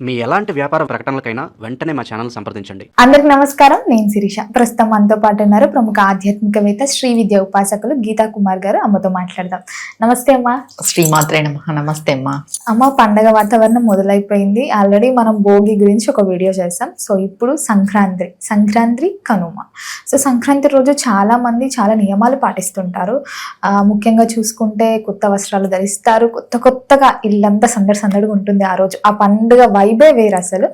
మీ ఎలాంటి వ్యాపార ప్రకటనలకైనా వెంటనే మా ఛానల్ సంప్రదించండి. అందరికి నమస్కారం. నేను శిరీష. ప్రస్తుతం మనతో పాటు ఉన్నారు ప్రముఖ ఆధ్యాత్మికవేత్త శ్రీ విద్య ఉపాసకులు గీతా కుమార్ గారు. అమ్మతో మాట్లాడదాం. నమస్తే అమ్మా. శ్రీమాత్రే నమ. నమస్తే అమ్మా. అమ్మ పండగ వాతావరణం మొదలైపోయింది. ఆల్రెడీ మనం భోగి గురించి ఒక వీడియో చేస్తాం సో ఇప్పుడు సంక్రాంతి సంక్రాంతి కనుమ. సో సంక్రాంతి రోజు చాలా మంది చాలా నియమాలు పాటిస్తుంటారు. ఆ, ముఖ్యంగా చూసుకుంటే కొత్త వస్త్రాలు ధరిస్తారు. కొత్త కొత్తగా ఇల్లంతా సందడి సందడిగా ఉంటుంది ఆ రోజు. ఆ పండుగ వైబే వేరు అసలు.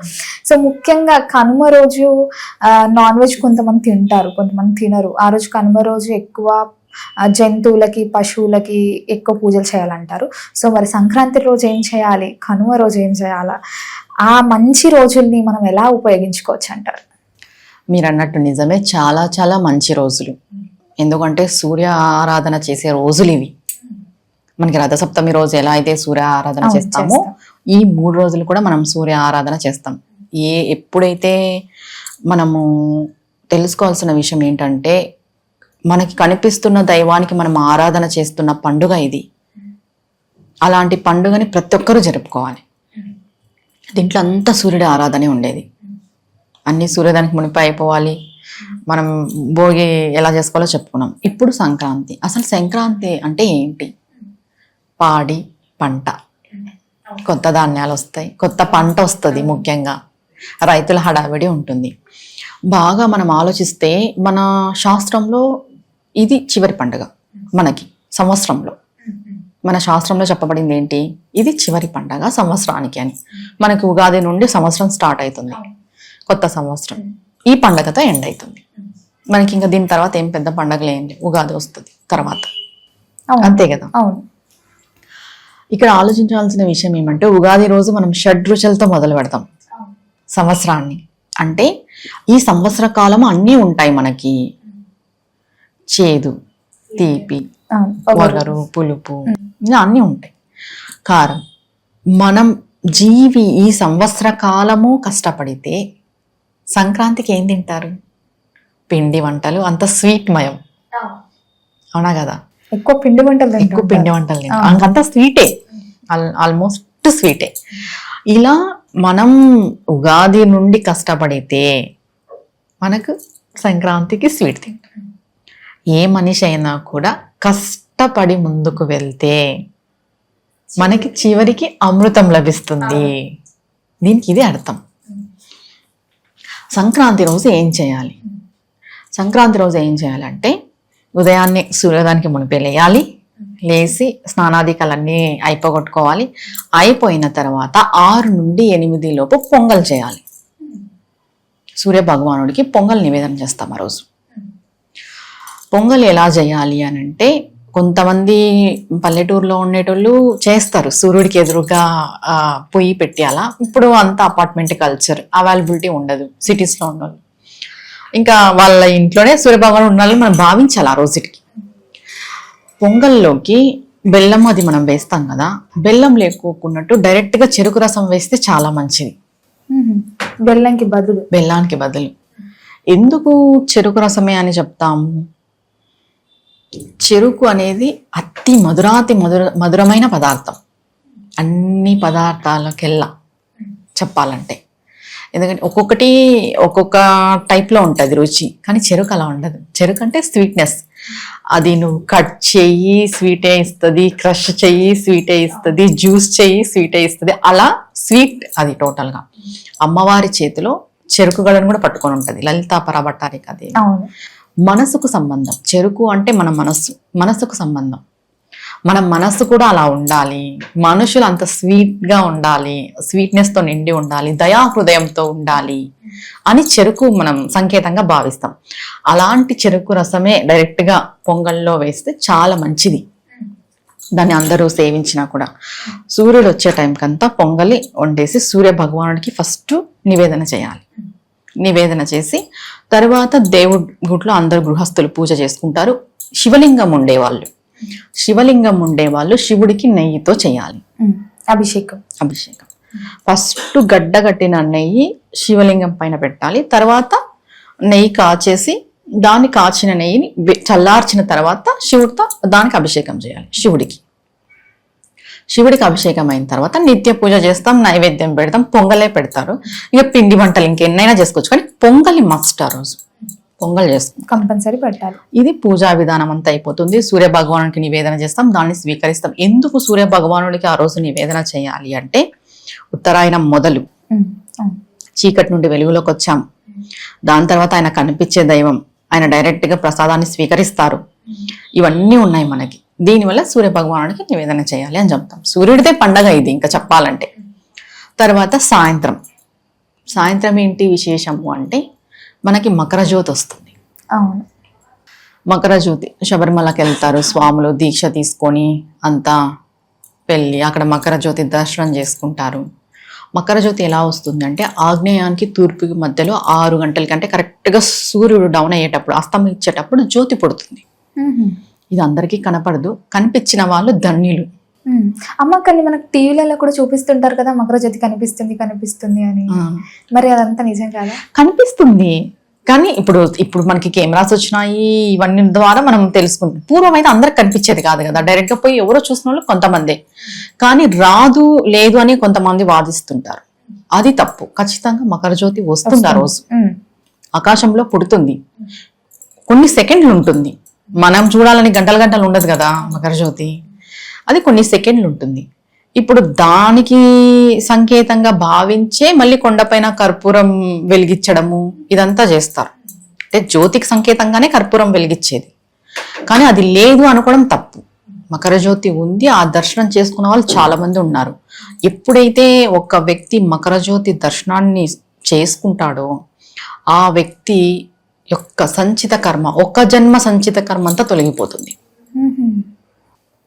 సో ముఖ్యంగా కనుమ రోజు నాన్ వెజ్ కొంతమంది తింటారు కొంతమంది తినరు. ఆ రోజు కనుమ రోజు ఎక్కువ జంతువులకి పశువులకి ఎక్కువ పూజలు చేయాలంటారు. సో మరి సంక్రాంతి రోజు ఏం చేయాలి? కనుమ రోజు ఏం చేయాలా? ఆ మంచి రోజుల్ని మనం ఎలా ఉపయోగించుకోవచ్చు అంటారు మీరు అన్నట్టు నిజమే చాలా చాలా మంచి రోజులు. ఎందుకంటే సూర్య ఆరాధన చేసే రోజులు ఇవి. మనకి రథసప్తమి రోజు ఎలా అయితే సూర్య ఆరాధన చేస్తామో చేస్తాం. ఈ మూడు రోజులు కూడా మనం సూర్య ఆరాధన చేస్తాం. ఏ ఎప్పుడైతే మనము తెలుసుకోవాల్సిన విషయం ఏంటంటే మనకి కనిపిస్తున్న దైవానికి మనం ఆరాధన చేస్తున్న పండుగ ఇది. అలాంటి పండుగని ప్రతి ఒక్కరూ జరుపుకోవాలి. దీంట్లో అంతా సూర్యుడి ఆరాధనే ఉండేది. అన్ని సూర్యోదానికి మునిపి అయిపోవాలి. మనం భోగి ఎలా చేసుకోవాలో చెప్పుకున్నాం. ఇప్పుడు సంక్రాంతి. అసలు సంక్రాంతి అంటే ఏంటి? పాడి పంట. కొత్త ధాన్యాలు వస్తాయి కొత్త పంట వస్తుంది ముఖ్యంగా. రైతుల హడావిడి ఉంటుంది. బాగా మనం ఆలోచిస్తే మన శాస్త్రంలో ఇది చివరి పండుగ మనకి సంవత్సరంలో. మన శాస్త్రంలో చెప్పబడింది ఏంటి? ఇది చివరి పండగ సంవత్సరానికి అని. మనకి ఉగాది నుండి సంవత్సరం స్టార్ట్ అవుతుంది. కొత్త సంవత్సరం. ఈ పండగతో ఎండ్ అవుతుంది. మనకి ఇంకా దీని తర్వాత ఏం పెద్ద పండగలు ఏం లేవు. ఉగాది వస్తుంది తర్వాత. అంతే కదా? అవును. ఇక్కడ ఆలోచించాల్సిన విషయం ఏమంటే ఉగాది రోజు మనం షడ్ రుచులతో మొదలు పెడతాం. సంవత్సరాన్ని. అంటే ఈ సంవత్సర కాలం అన్నీ ఉంటాయి మనకి. చేదు తీపి. వగరు పులుపు ఇలా అన్నీ ఉంటాయి. కారం. మనం జీవి ఈ సంవత్సర కాలము కష్టపడితే సంక్రాంతికి ఏం తింటారు? పిండి వంటలు అంత స్వీట్ మయం. అవునా. కదా? ఎక్కువ పిండి వంటలు ఎక్కువ. పిండి వంటలు అంకంతా స్వీటే. ఆల్మోస్ట్ స్వీటే ఇలా మనం ఉగాది నుండి కష్టపడితే మనకు సంక్రాంతికి స్వీట్ తింటాం. ఏ మనిషి అయినా కూడా కష్టపడి ముందుకు వెళ్తే మనకి చివరికి అమృతం లభిస్తుంది. దీనికి ఇది అర్థం. సంక్రాంతి రోజు ఏం చేయాలి? సంక్రాంతి రోజు ఏం చేయాలంటే ఉదయాన్నే సూర్యోదయానికి మునిపే లేయాలి. లేచి స్నానాధికాలన్నీ అయిపోగొట్టుకోవాలి. అయిపోయిన తర్వాత ఆరు నుండి ఎనిమిది లోపు పొంగల్ చేయాలి. సూర్య భగవానుడికి పొంగల్ నివేదన చేస్తాం ఆ రోజు. పొంగల్ ఎలా చేయాలి అని అంటే కొంతమంది పల్లెటూరులో ఉండేటోళ్ళు చేస్తారు. సూర్యుడికి ఎదురుగా పొయ్యి పెట్టాలా ఇప్పుడు అంత అపార్ట్మెంట్ కల్చర్ అవైలబిలిటీ ఉండదు సిటీస్లో ఉన్న ఇంకా వాళ్ళ ఇంట్లోనే సూర్యభగవాన్ ఉండాలని మనం భావించాలి ఆ రోజుకి. పొంగల్లోకి బెల్లం అది మనం వేస్తాం కదా బెల్లం లేకోకున్నట్టు డైరెక్ట్గా చెరుకు రసం వేస్తే చాలా మంచిది. బెల్లంకి బదులు. బెల్లానికి బదులు. ఎందుకు చెరుకు రసమే అని చెప్తాము? చెరుకు అనేది అతి మధురాతి మధుర మధురమైన పదార్థం. అన్ని పదార్థాలకెల్లా చెప్పాలంటే. ఎందుకంటే ఒక్కొక్కటి ఒక్కొక్క టైప్లో ఉంటుంది రుచి కానీ చెరుకు అలా ఉండదు. చెరుకు అంటే స్వీట్నెస్ అది నువ్వు కట్ చెయ్యి స్వీటే ఇస్తుంది క్రష్ చెయ్యి స్వీటే ఇస్తుంది జ్యూస్ చెయ్యి స్వీటే ఇస్తుంది. అలా స్వీట్ అది టోటల్గా అమ్మవారి చేతిలో చెరుకు గడను కూడా పట్టుకొని ఉంటుంది. లలితా పరబట్టారిక అది. అవును. మనసుకు సంబంధం. చెరుకు అంటే మన మనస్సు. మనసుకు సంబంధం. మన మనస్సు కూడా అలా ఉండాలి. మనుషులు అంత స్వీట్గా ఉండాలి. స్వీట్నెస్తో నిండి ఉండాలి. దయా హృదయంతో ఉండాలి అని చెరుకు మనం సంకేతంగా భావిస్తాం. అలాంటి చెరుకు రసమే డైరెక్ట్గా పొంగల్లో వేస్తే చాలా మంచిది. దాన్ని అందరూ సేవించినా కూడా. సూర్యుడు వచ్చే టైంకంతా పొంగలి వండేసి సూర్య భగవానుడికి ఫస్ట్ నివేదన చేయాలి. నివేదన చేసి తర్వాత దేవుడి గుట్లో అందరు గృహస్థులు పూజ చేసుకుంటారు. శివలింగం ఉండేవాళ్ళు. శివలింగం ఉండేవాళ్ళు శివుడికి నెయ్యితో చేయాలి. అభిషేకం. అభిషేకం. ఫస్ట్ గడ్డగట్టిన నెయ్యి శివలింగం పైన పెట్టాలి. తర్వాత నెయ్యి కాచేసి దాన్ని కాచిన నెయ్యిని చల్లార్చిన తర్వాత శివుడితో దానికి అభిషేకం చేయాలి. శివుడికి. శివుడికి అభిషేకం అయిన తర్వాత నిత్య పూజ చేస్తాం నైవేద్యం పెడతాం పొంగలే పెడతారు. ఇక పిండి వంటలు ఇంకెన్నైనా చేసుకోవచ్చు. కానీ పొంగలి మస్ట్ ఆ రోజు. పొంగల్ చేస్తాం. కంపల్సరీ పెట్టాలి. ఇది పూజా విధానం అంతా అయిపోతుంది. సూర్య భగవానుడికి నివేదన చేస్తాం. దాన్ని స్వీకరిస్తాం. ఎందుకు సూర్య భగవానుడికి ఆ రోజు నివేదన చేయాలి అంటే ఉత్తరాయణం మొదలు. చీకటి నుండి వెలుగులోకి వచ్చాం. దాని తర్వాత ఆయన కనిపించే దైవం ఆయన డైరెక్ట్గా ప్రసాదాన్ని స్వీకరిస్తారు. ఇవన్నీ ఉన్నాయి మనకి. దీనివల్ల సూర్య భగవానుడికి నివేదన చేయాలి అని చెప్తాం. సూర్యుడిదే పండగ ఇది ఇంకా చెప్పాలంటే. తర్వాత సాయంత్రం. సాయంత్రం ఏంటి విశేషము అంటే మనకి మకర జ్యోతి వస్తుంది. అవును. మకర జ్యోతి శబరిమలకి వెళ్తారు స్వాములు దీక్ష తీసుకొని అంతా వెళ్ళి అక్కడ మకర జ్యోతి దర్శనం చేసుకుంటారు. మకర జ్యోతి ఎలా వస్తుంది అంటే ఆగ్నేయానికి తూర్పుకి మధ్యలో ఆరు గంటల కంటే కరెక్ట్గా సూర్యుడు డౌన్ అయ్యేటప్పుడు అస్తమించేటప్పుడు జ్యోతి పుడుతుంది. ఇది అందరికీ కనపడదు. కనిపించిన వాళ్ళు ధన్యులు. అమ్మ కానీ మనకు టీవీలలో కూడా చూపిస్తుంటారు కదా మకర జ్యోతి కనిపిస్తుంది కనిపిస్తుంది అని. మరి అదంతా నిజం కాదా? కనిపిస్తుంది. కానీ ఇప్పుడు ఇప్పుడు మనకి కెమెరాస్ వచ్చినాయి ఇవన్నీ ద్వారా మనం తెలుసుకుంటాం. పూర్వం అయితే అందరికి కనిపించేది కాదు కదా. డైరెక్ట్గా పోయి ఎవరో చూసిన వాళ్ళు కొంతమంది. కానీ రాదు లేదు అని కొంతమంది వాదిస్తుంటారు. అది తప్పు. ఖచ్చితంగా మకర జ్యోతి వస్తుంది ఆ రోజు. ఆకాశంలో పుడుతుంది. కొన్ని సెకండ్లు ఉంటుంది. మనం చూడాలని గంటల గంటలు ఉండదు కదా మకర జ్యోతి అది కొన్ని సెకండ్లు ఉంటుంది. ఇప్పుడు దానికి సంకేతంగా భావించే మళ్ళీ కొండపైన కర్పూరం వెలిగించడము ఇదంతా చేస్తారు. అంటే జ్యోతికి సంకేతంగానే కర్పూరం వెలిగించేది. కానీ అది లేదు అనుకోవడం తప్పు. మకర జ్యోతి ఉంది ఆ దర్శనం చేసుకున్న వాళ్ళు చాలా మంది ఉన్నారు. ఎప్పుడైతే ఒక వ్యక్తి మకర జ్యోతి దర్శనాన్ని చేసుకుంటాడో ఆ వ్యక్తి యొక్క సంచిత కర్మ ఒక జన్మ సంచిత కర్మ అంతా తొలగిపోతుంది.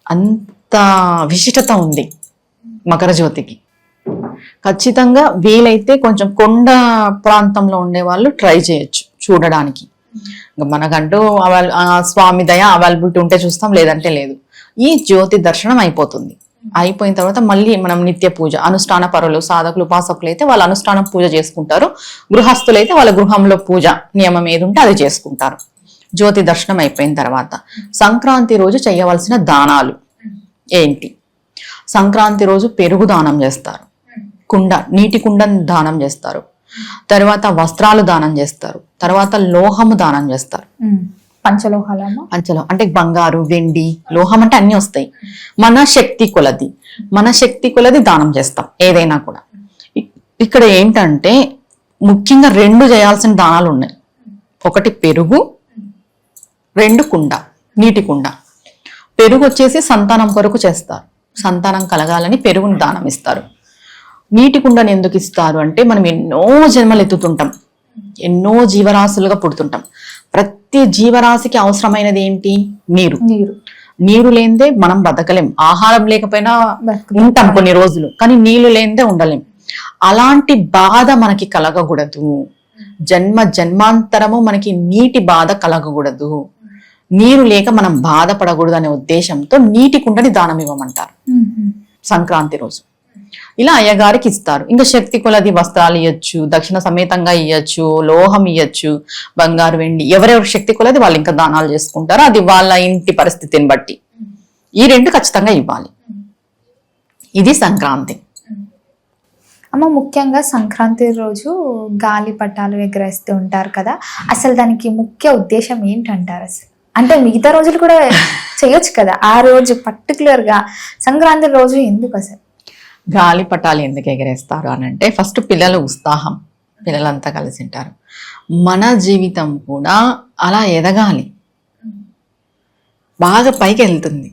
అంత విశిష్టత ఉంది మకర జ్యోతికి ఖచ్చితంగా వీలైతే కొంచెం కొండ ప్రాంతంలో ఉండే వాళ్ళు ట్రై చేయొచ్చు చూడడానికి. మనకంటూ అవైల్ స్వామి దయ అవైలబిలిటీ ఉంటే చూస్తాం లేదంటే లేదు. ఈ జ్యోతి దర్శనం అయిపోతుంది. అయిపోయిన తర్వాత మళ్ళీ మనం నిత్య పూజ అనుష్ఠాన పరులు సాధకులు ఉపాసకులు అయితే వాళ్ళ అనుష్ఠానం పూజ చేసుకుంటారు. గృహస్థులు అయితే వాళ్ళ గృహంలో పూజ నియమం ఏది ఉంటే అది చేసుకుంటారు. జ్యోతి దర్శనం అయిపోయిన తర్వాత. సంక్రాంతి రోజు చేయవలసిన దానాలు. ఏంటి? సంక్రాంతి రోజు పెరుగు దానం చేస్తారు. కుండ నీటి కుండను దానం చేస్తారు. తర్వాత వస్త్రాలు దానం చేస్తారు. తర్వాత లోహము దానం చేస్తారు. ఉమ్. పంచలోహాలమ్మ? పంచలో అంటే బంగారు వెండి లోహం అంటే అన్ని వస్తాయి. మన శక్తి కొలది. మన శక్తి కొలది దానం చేస్తాం ఏదైనా కూడా. ఇక్కడ ఏంటంటే ముఖ్యంగా రెండు చేయాల్సిన దానాలు ఉన్నాయి. ఒకటి పెరుగు రెండు కుండ నీటి కుండ. పెరుగు వచ్చేసి సంతానం కొరకు చేస్తారు. సంతానం కలగాలని పెరుగుని దానం ఇస్తారు. నీటి కుండని ఎందుకు ఇస్తారు అంటే మనం ఎన్నో జన్మలు ఎత్తుతుంటాం. ఎన్నో జీవరాశులుగా పుడుతుంటాం. ప్రతి జీవరాశికి అవసరమైనది ఏంటి? నీరు. నీరు. నీరు లేనిదే మనం బతకలేం. ఆహారం లేకపోయినా. ఉంటాం కొన్ని రోజులు కానీ నీళ్ళు లేనిదే ఉండలేం. అలాంటి బాధ మనకి కలగకూడదు. జన్మ జన్మాంతరము మనకి నీటి బాధ కలగకూడదు. నీరు లేక మనం బాధపడకూడదు అనే ఉద్దేశంతో నీటి కుండని దానం ఇవ్వమంటారు. సంక్రాంతి రోజు. ఇలా అయ్యగారికి ఇస్తారు. ఇంకా శక్తి కొలది వస్త్రాలు ఇవ్వచ్చు దక్షిణ సమేతంగా ఇవ్వచ్చు లోహం ఇవ్వచ్చు బంగారు వెండి ఎవరెవరి శక్తి కొలది వాళ్ళు ఇంకా దానాలు చేసుకుంటారు. అది వాళ్ళ ఇంటి పరిస్థితిని బట్టి. ఈ రెండు ఖచ్చితంగా ఇవ్వాలి. ఇది సంక్రాంతి. అమ్మ ముఖ్యంగా సంక్రాంతి రోజు గాలి పటాలు ఎగరేస్తూ ఉంటారు కదా. అసలు దానికి ముఖ్య ఉద్దేశం ఏంటంటారు అసలు? అంటే మిగతా రోజులు కూడా చేయొచ్చు కదా. ఆ రోజు పర్టికులర్గా సంక్రాంతి రోజు ఎందుకు అసలు? గాలి పటాలు ఎందుకు ఎగరేస్తారు అని అంటే ఫస్ట్ పిల్లల ఉత్సాహం. పిల్లలంతా కలిసి ఉంటారు మన జీవితం కూడా అలా ఎదగాలి. బాగా పైకి వెళ్తుంది.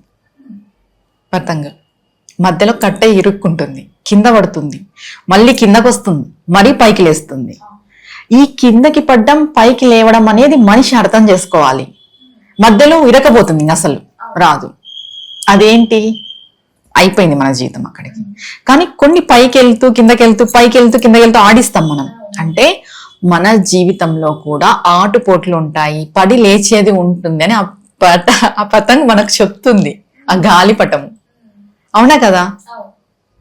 పతంగ మధ్యలో కట్ట ఇరుక్కుంటుంది. కింద పడుతుంది. మళ్ళీ కిందకు వస్తుంది. మరీ పైకి లేస్తుంది. ఈ కిందకి పడ్డం పైకి లేవడం అనేది మనిషి అర్థం చేసుకోవాలి. మధ్యలో ఇరకపోతుంది అసలు రాదు. అదేంటి? అయిపోయింది మన జీవితం అక్కడికి. కానీ కొన్ని పైకి వెళ్తూ కిందకి వెళ్తూ పైకి వెళ్తూ కిందకి వెళ్తూ ఆడిస్తాం మనం. అంటే మన జీవితంలో కూడా ఆటుపోట్లు ఉంటాయి పడి లేచేది ఉంటుంది అని ఆ పట ఆ పతంగ్ మనకు చెప్తుంది ఆ గాలిపటము. అవునా కదా?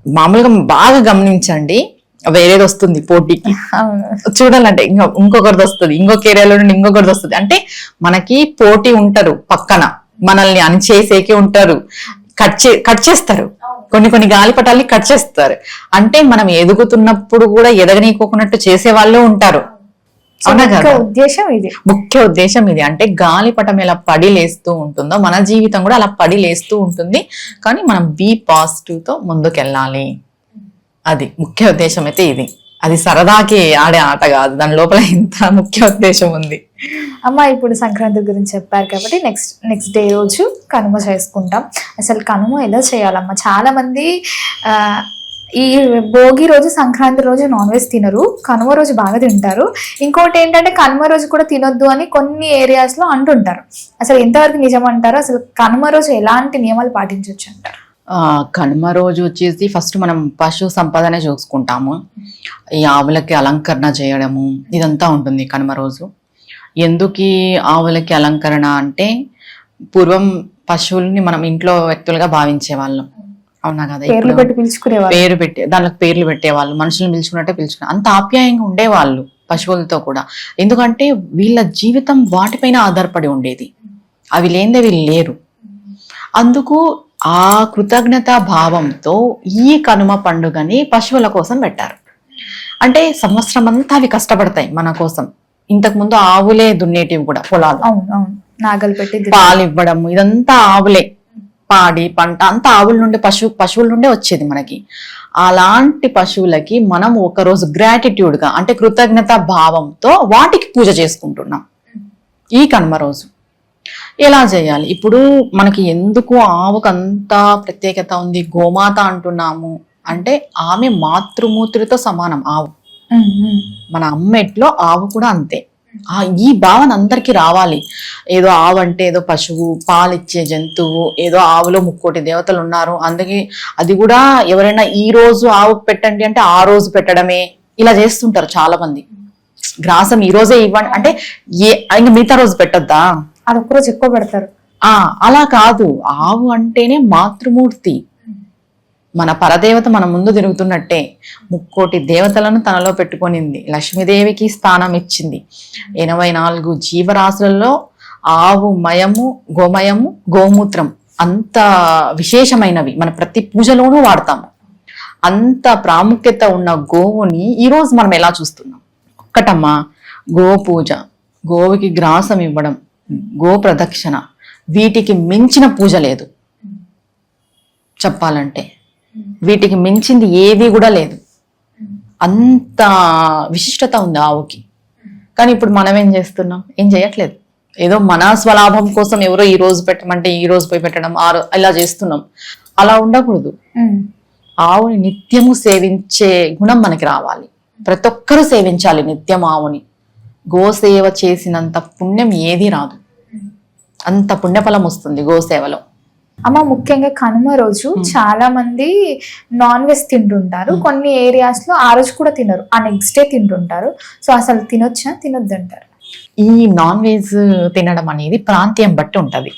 మామూలుగా బాగా గమనించండి వేరేది వస్తుంది పోటీకి చూడాలంటే ఇంకా ఇంకొకరిది వస్తుంది ఇంకొక ఏరియాలో నుండి ఇంకొకరిది వస్తుంది. అంటే మనకి పోటీ ఉంటారు పక్కన మనల్ని అణిచేసేకే ఉంటారు. కట్ చే కట్ చేస్తారు. కొన్ని కొన్ని గాలిపటాల్ని కట్ చేస్తారు. అంటే మనం ఎదుగుతున్నప్పుడు కూడా ఎదగనీకోకున్నట్టు చేసే వాళ్ళు ఉంటారు ఉద్దేశం ఇది. ముఖ్య ఉద్దేశం ఇది. అంటే గాలిపటం ఎలా పడి లేస్తూ ఉంటుందో మన జీవితం కూడా అలా పడి లేస్తూ ఉంటుంది. కానీ మనం బీ పాజిటివ్తో ముందుకెళ్ళాలి. అది ముఖ్య ఉద్దేశం అయితే ఇది. అది సరదాకి ఆడే ఆట కాదు. దాని లోపల ఇంత ముఖ్య ఉద్దేశం ఉంది. అమ్మ ఇప్పుడు సంక్రాంతి గురించి చెప్పారు కాబట్టి నెక్స్ట్ నెక్స్ట్ డే రోజు కనుమ చేసుకుంటాం. అసలు కనుమ ఎలా చేయాలమ్మా? చాలా మంది ఈ భోగి రోజు సంక్రాంతి రోజు నాన్ వెజ్ తినరు. కనుమ రోజు బాగా తింటారు. ఇంకోటి ఏంటంటే కనుమ రోజు కూడా తినొద్దు అని కొన్ని ఏరియాస్లో అంటుంటారు. అసలు ఎంతవరకు నిజం అంటారు? అసలు కనుమ రోజు ఎలాంటి నియమాలు పాటించవచ్చు అంటారు? కనుమ రోజు వచ్చేసి ఫస్ట్ మనం పశు సంపదనే చూసుకుంటాము. ఈ ఆవులకి అలంకరణ చేయడము ఇదంతా ఉంటుంది కనుమ రోజు. ఎందుకు ఆవులకి అలంకరణ అంటే పూర్వం పశువుల్ని మనం ఇంట్లో వ్యక్తులుగా భావించే వాళ్ళం అవునా కదా? పేర్లు పెట్టి పిలుచుకునేవారు పేరు పెట్టే దానికి పేర్లు పెట్టేవాళ్ళు మనుషులను పిలుచుకున్నట్టే పిలుచుకునే అంత ఆప్యాయంగా ఉండేవాళ్ళు పశువులతో కూడా. ఎందుకంటే వీళ్ళ జీవితం వాటిపైన ఆధారపడి ఉండేది. అవి లేనిదే వీళ్ళు లేరు. అందుకు ఆ కృతజ్ఞత భావంతో ఈ కనుమ పండుగని పశువుల కోసం పెట్టారు. అంటే సంవత్సరం అంతా అవి కష్టపడతాయి మన కోసం. ఇంతకు ముందు ఆవులే దున్నేటివి కూడా పొలాలు నాగలు పెట్టి పాలు ఇవ్వడము ఇదంతా ఆవులే. పాడి పంట అంతా ఆవుల నుండి పశువు పశువుల నుండే వచ్చేది మనకి. అలాంటి పశువులకి మనం ఒక రోజు గ్రాటిట్యూడ్గా అంటే కృతజ్ఞత భావంతో వాటికి పూజ చేసుకుంటున్నాం. ఈ కనుమ రోజు. ఎలా చేయాలి? ఇప్పుడు మనకి ఎందుకు ఆవుకు అంత ప్రత్యేకత ఉంది? గోమాత అంటున్నాము. అంటే ఆమె మాతృమూర్తితో సమానం ఆవు. మన అమ్మెట్లో ఆవు కూడా అంతే. ఆ ఈ భావన అందరికీ రావాలి. ఏదో ఆవు అంటే ఏదో పశువు పాలిచ్చే జంతువు ఏదో ఆవులో ముక్కోటి దేవతలు ఉన్నారు. అందుకే అది కూడా ఎవరైనా ఈ రోజు ఆవుకు పెట్టండి అంటే ఆ రోజు పెట్టడమే. ఇలా చేస్తుంటారు చాలా మంది గ్రాసం ఈ రోజే ఇవ్వండి. అంటే ఏ ఇంకా మిగతా రోజు పెట్టొద్దా? అది ఒక్కరోజు ఎక్కువ పెడతారు ఆ అలా కాదు. ఆవు అంటేనే మాతృమూర్తి. మన పరదేవత మన ముందు తిరుగుతున్నట్టే. ముక్కోటి దేవతలను తనలో పెట్టుకొనింది. లక్ష్మీదేవికి స్థానం ఇచ్చింది ఎనభై నాలుగు జీవరాశులలో ఆవు మయము గోమయము గోమూత్రం అంత విశేషమైనవి. మన ప్రతి పూజలోనూ వాడతాము. అంత ప్రాముఖ్యత ఉన్న గోవుని ఈరోజు మనం ఎలా చూస్తున్నాం? ఒక్కటమ్మా గో పూజ గోవుకి గ్రాసం ఇవ్వడం గో ప్రదక్షిణ వీటికి మించిన పూజ లేదు. చెప్పాలంటే. వీటికి మించింది ఏది కూడా లేదు. అంత విశిష్టత ఉంది ఆవుకి. కానీ ఇప్పుడు మనం ఏం చేస్తున్నాం? ఏం చేయట్లేదు. ఏదో మన స్వలాభం కోసం ఎవరో ఈ రోజు పెట్టమంటే ఈ రోజు పోయి పెట్టడం ఆ ఇలా చేస్తున్నాం. అలా ఉండకూడదు. ఆవుని నిత్యము సేవించే గుణం మనకి రావాలి. ప్రతి ఒక్కరూ సేవించాలి నిత్యం ఆవుని. గోసేవ చేసినంత పుణ్యం ఏది రాదు. అంత పుణ్యఫలం వస్తుంది గోసేవలో. అమ్మ ముఖ్యంగా కనుమ రోజు చాలా మంది నాన్ వెజ్ తింటుంటారు. కొన్ని ఏరియాస్లో ఆ రోజు కూడా తినరు. ఆ నెక్స్ట్ డే తింటుంటారు. సో అసలు తినొచ్చా? తినొద్దు అంటారు ఈ నాన్ వెజ్ తినడం అనేది ప్రాంతీయం బట్టి ఉంటది.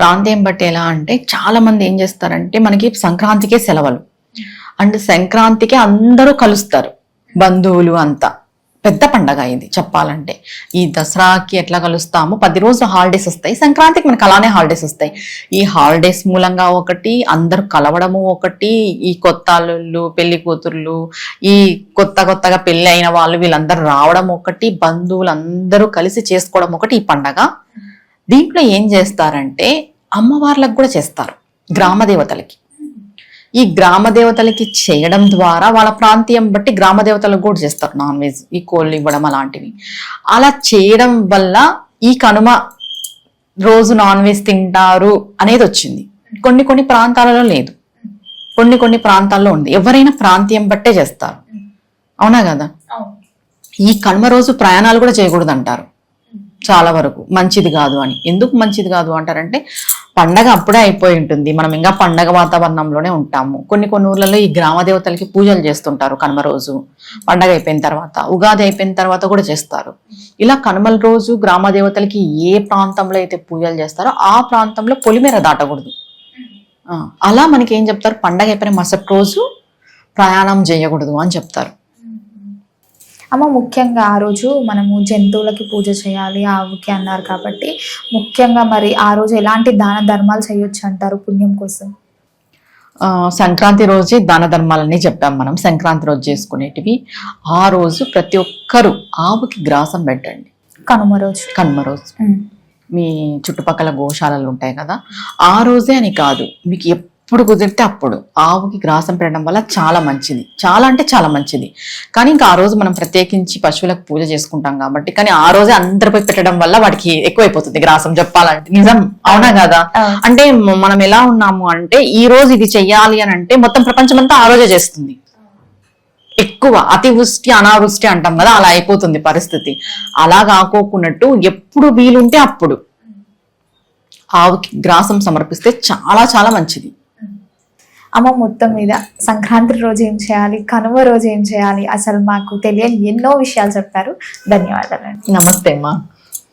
ప్రాంతీయం బట్టి ఎలా అంటే చాలా మంది ఏం చేస్తారంటే మనకి సంక్రాంతికే సెలవులు. అండ్ సంక్రాంతికి అందరూ కలుస్తారు. బంధువులు అంతా. పెద్ద పండగ ఇది చెప్పాలంటే. ఈ దసరాకి ఎట్లా కలుస్తామో? పది రోజులు హాలిడేస్ వస్తాయి. సంక్రాంతికి మనకు అలానే హాలిడేస్ వస్తాయి. ఈ హాలిడేస్ మూలంగా ఒకటి అందరూ కలవడము ఒకటి ఈ కొత్త అల్లుళ్ళు పెళ్ళి కూతుర్లు ఈ కొత్త కొత్తగా పెళ్ళి అయిన వాళ్ళు వీళ్ళందరూ రావడం ఒకటి బంధువులు అందరూ కలిసి చేసుకోవడం ఒకటి ఈ పండగ. దీంట్లో ఏం చేస్తారంటే అమ్మవార్లకు కూడా చేస్తారు. గ్రామ దేవతలకి. ఈ గ్రామ దేవతలకి చేయడం ద్వారా వాళ్ళ ప్రాంతీయం బట్టి గ్రామ దేవతలకు కూడా చేస్తారు నాన్ వెజ్ ఈ కోళ్ళు ఇవ్వడం అలాంటివి. అలా చేయడం వల్ల ఈ కనుమ రోజు నాన్ వెజ్ తింటారు అనేది వచ్చింది. కొన్ని కొన్ని ప్రాంతాలలో లేదు. కొన్ని కొన్ని ప్రాంతాల్లో ఉంది. ఎవరైనా ప్రాంతీయం బట్టే చేస్తారు. అవునా కదా? ఈ కనుమ రోజు ప్రయాణాలు కూడా చేయకూడదు అంటారు చాలా వరకు మంచిది కాదు అని. ఎందుకు మంచిది కాదు అంటారంటే పండగ అప్పుడే అయిపోయి ఉంటుంది. మనం ఇంకా పండగ వాతావరణంలోనే ఉంటాము. కొన్ని కొన్ని ఊర్లలో ఈ గ్రామ దేవతలకి పూజలు చేస్తుంటారు కనుమ రోజు. పండగ అయిపోయిన తర్వాత ఉగాది అయిపోయిన తర్వాత కూడా చేస్తారు. ఇలా కనుమల రోజు గ్రామ దేవతలకి ఏ ప్రాంతంలో అయితే పూజలు చేస్తారో ఆ ప్రాంతంలో పొలిమేర దాటకూడదు. అలా మనకి ఏం చెప్తారు? పండగ అయిపోయిన మరుసటి రోజు ప్రయాణం చేయకూడదు అని చెప్తారు. అమ్మ ముఖ్యంగా ఆ రోజు మనము జంతువులకి పూజ చేయాలి ఆవుకి అన్నారు కాబట్టి ముఖ్యంగా మరి ఆ రోజు ఎలాంటి దాన ధర్మాలు చేయొచ్చు అంటారు పుణ్యం కోసం? సంక్రాంతి రోజే దాన ధర్మాలన్నీ చెప్పాం మనం. సంక్రాంతి రోజు చేసుకునేటివి. ఆ రోజు ప్రతి ఒక్కరు ఆవుకి గ్రాసం పెట్టండి. కనుమ రోజు. కనుమ రోజు. మీ చుట్టుపక్కల గోశాలలు ఉంటాయి కదా. ఆ రోజే అని కాదు. మీకు ఎప్పుడు కుదిరితే అప్పుడు ఆవుకి గ్రాసం పెట్టడం వల్ల చాలా మంచిది. చాలా అంటే చాలా మంచిది. కానీ ఇంకా ఆ రోజు మనం ప్రత్యేకించి పశువులకు పూజ చేసుకుంటాం కాబట్టి కానీ ఆ రోజే అందరిపై పెట్టడం వల్ల వాటికి ఎక్కువైపోతుంది గ్రాసం చెప్పాలంటే నిజం? అవునా కదా. అంటే మనం ఎలా ఉన్నాము అంటే ఈ రోజు ఇది చెయ్యాలి అని అంటే మొత్తం ప్రపంచం అంతా ఆ రోజే చేస్తుంది. ఎక్కువ అతివృష్టి అనావృష్టి అంటాం కదా అలా అయిపోతుంది పరిస్థితి. అలా కాకోకున్నట్టు ఎప్పుడు వీలుంటే అప్పుడు ఆవుకి గ్రాసం సమర్పిస్తే చాలా చాలా మంచిది. అమ్మ మొత్తం మీద సంక్రాంతి రోజు ఏం చేయాలి? కనుమ రోజు ఏం చేయాలి? అసలు మాకు తెలియని ఎన్నో విషయాలు చెప్పారు. ధన్యవాదాలు. నమస్తే అమ్మా.